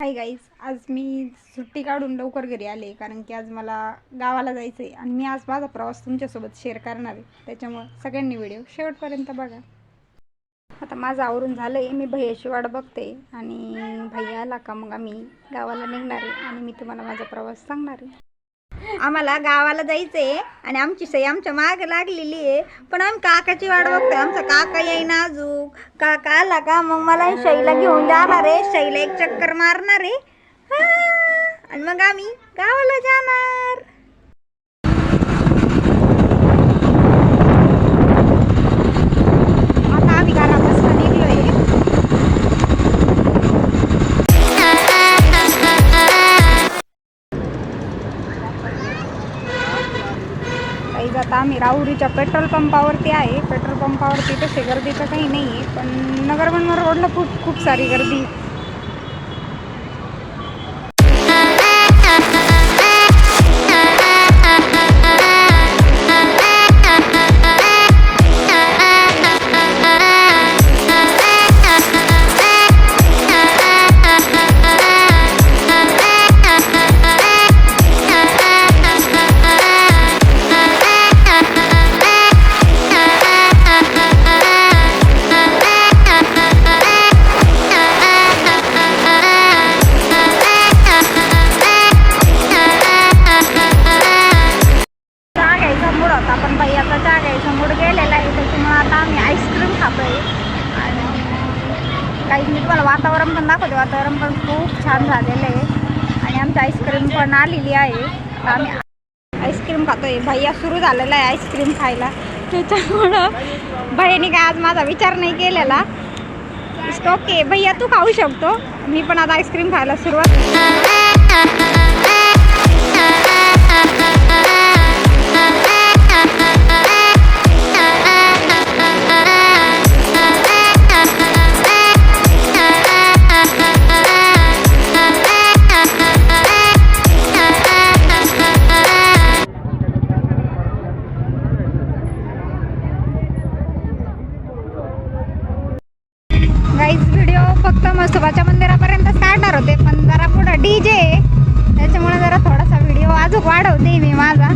Hi guys आज मी सुट्टी काढून लवकर घरी आले कारण की आज मला गावाला जायचं आहे आणि मी आज माझा प्रवास तुमच्यासोबत शेअर करणार आहे. त्याच्यामुळं सगळ्यांनी व्हिडिओ शेवटपर्यंत बघा. आता माझं आवरून झालं आहे मी भैयाची वाट बघते आणि भैया आला का मग आम्ही गावाला निघणार आहे आणि मी तुम्हाला माझा प्रवास सांगणार आहे. आम्हाला गावाला जायचं आहे आणि आमची सई आमच्या माग लागलेली आहे. पण आम्ही काकाची वाट बघतोय. आमचा काका येईना अजून. काका आला का? मग मला शैला घेऊन जाणार आहे. शैला एक चक्कर मारणार आहे. आणि मग आम्ही गावाला जाणार. आम्ही राहुरीच्या पेट्रोल पंपावरती आहे. पेट्रोल पंपावरती तसे गर्दीचं काही नाही आहे पण नगरबनवर रोडला खूप खूप सारी गर्दी. काही मी तुम्हाला वातावरण पण दाखवते. वातावरण पण खूप छान झालेलं आहे. आणि आमची आईस्क्रीम पण आलेली आहे. आम्ही आईस्क्रीम खातोय. भैया सुरू झालेला आहे आईस्क्रीम खायला. त्याच्यामुळं भैयाने काय आज माझा विचार नाही केलेला. ओके भैया तू खाऊ शकतो. मी पण आता आईस्क्रीम खायला सुरुवात व्हिडिओ फक्त मसोबाच्या मंदिरापर्यंतच काढणार होते पण जरा पुढं डी जे त्याच्यामुळे जरा थोडासा व्हिडिओ अजून वाढवते मी माझा.